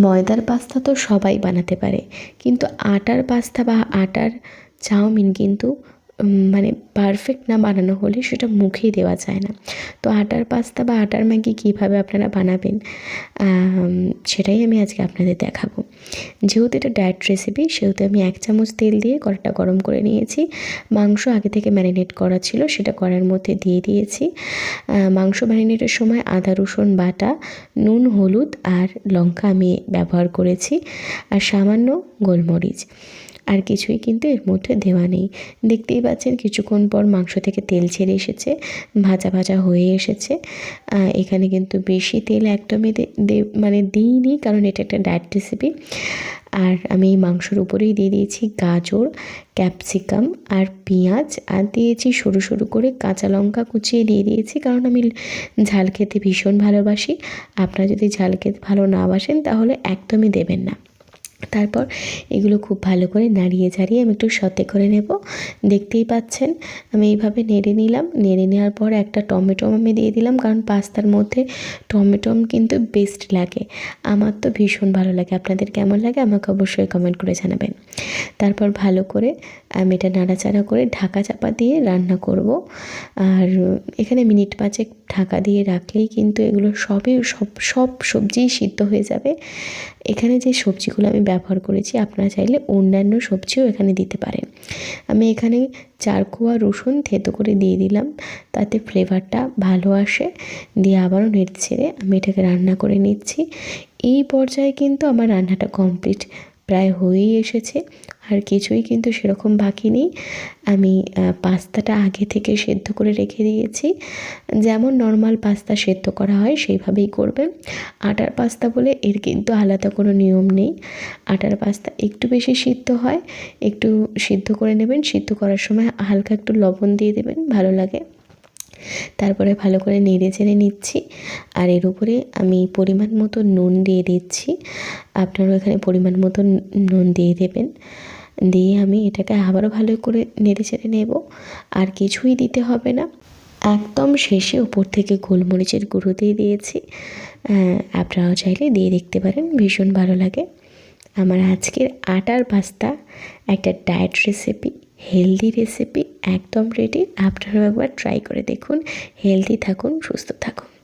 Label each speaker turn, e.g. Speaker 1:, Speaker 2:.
Speaker 1: ময়দার পাস্তা তো সবাই বানাতে পারে। কিন্তু আটার পাস্তা বা আটার চাউমিন কিন্তু মানে পারফেক্ট না বানানো হলে সেটা মুখেই দেওয়া যায় না। তো আটার পাস্তা বা আটার ম্যাগি কীভাবে আপনারা বানাবেন সেটাই আমি আজকে আপনাদের দেখাবো। যেহেতু এটা ডায়েট রেসিপি সেহেতু আমি এক চামচ তেল দিয়ে কড়াটা গরম করে নিয়েছি। মাংস আগে থেকে ম্যারিনেট করা ছিল, সেটা কড়ার মধ্যে দিয়ে দিয়েছি। মাংস ম্যারিনেটের সময় আদা, রসুন, বাটা, নুন, হলুদ আর লঙ্কা আমি ব্যবহার করেছি। আর সামান্য গোলমরিচ। আর কিছুই কিন্তু এর মধ্যে দেওয়া নেই। দেখতেই পাচ্ছেন কিছুক্ষণ পর মাংস থেকে তেল ছেড়ে এসেছে, ভাজা ভাজা হয়ে এসেছে। এখানে কিন্তু বেশি তেল একদমই মানে দিইনি কারণ এটা একটা ডায়েট রেসিপি আর আমি এই মাংসর উপরেই দিয়ে দিয়েছি গাজর, ক্যাপসিকাম আর পেঁয়াজ। আর দিয়েছি সরু সরু করে কাঁচা লঙ্কা কুচিয়ে দিয়ে দিয়েছি কারণ আমি ঝাল খেতে ভীষণ ভালোবাসি। আপনারা যদি ঝাল খেতে ভালো না বাসেন তাহলে একদমই দেবেন না। তারপর এগুলো খুব ভালো করে নাড়িয়ে ঝাড়িয়ে আমি একটু সতে করে নেব। দেখতেই পাচ্ছেন, আমি এইভাবে নেড়ে নিলাম। নেড়ে নেওয়ার পর একটা টমেটো আমি দিয়ে দিলাম, কারণ পাস্তার মধ্যে টমেটো কিন্তু বেস্ট লাগে। আমার তো ভীষণ ভালো লাগে। আপনাদের কেমন লাগে আমাকে অবশ্যই কমেন্ট করে জানাবেন। তারপর ভালো করে আমি এটা নাড়াচাড়া করে ঢাকা চাপা দিয়ে রান্না করব। আর এখানে মিনিট পাঁচেক ঢাকা দিয়ে রাখলেই কিন্তু এগুলো সবই সব সব সবজিই সিদ্ধ হয়ে যাবে। এখানে যে সবজিগুলো আমি ব্যবহার করেছি, আপনারা চাইলে অন্যান্য সবজিও এখানে দিতে পারেন। আমি এখানে চার কোয়া রসুন থেতো করে দিয়ে দিলাম, তাতে ফ্লেভারটা ভালো আসে। দিয়ে আবারও নেট ছেড়ে আমি এটাকে রান্না করে নিচ্ছি। এই পর্যায়ে কিন্তু আমার রান্নাটা কমপ্লিট। প্রায় হয়েই এসেছে। আর কিছুই কিন্তু সেরকম বাকি নেই। আমি পাস্তাটা আগে থেকে সেদ্ধ করে রেখে দিয়েছি। যেমন নর্মাল পাস্তা সেদ্ধ করা হয়, সেইভাবেই করবেন। আটার পাস্তা বলে এর কিন্তু আলাদা কোনো নিয়ম নেই। আটার পাস্তা একটু বেশি সিদ্ধ হয়, একটু সিদ্ধ করে নেবেন। সিদ্ধ করার সময় হালকা একটু লবণ দিয়ে দেবেন, ভালো লাগে। তারপরে ভালো করে নেড়ে চেড়ে নিচ্ছি। আর এর উপরে আমি পরিমাণ মতো নুন দিয়ে দিচ্ছি। আপনারাও এখানে পরিমাণ মতো নুন দিয়ে দেবেন। দিয়ে আমি এটাকে আবারও ভালো করে নেড়ে চেড়ে নেব। আর কিছুই দিতে হবে না। একদম শেষে ওপর থেকে গোলমরিচের গুঁড়ো দিয়ে দিয়েছি। আহ, আপনারাও চাইলে দিয়ে দেখতে পারেন ভীষণ ভালো লাগে। আমার আজকের আটার পাস্তা একটা ডায়েট রেসিপি হেলদি রেসিপি একদম রেডি আপনারাও একবার ট্রাই করে দেখুন। হেলদি থাকুন সুস্থ থাকুন।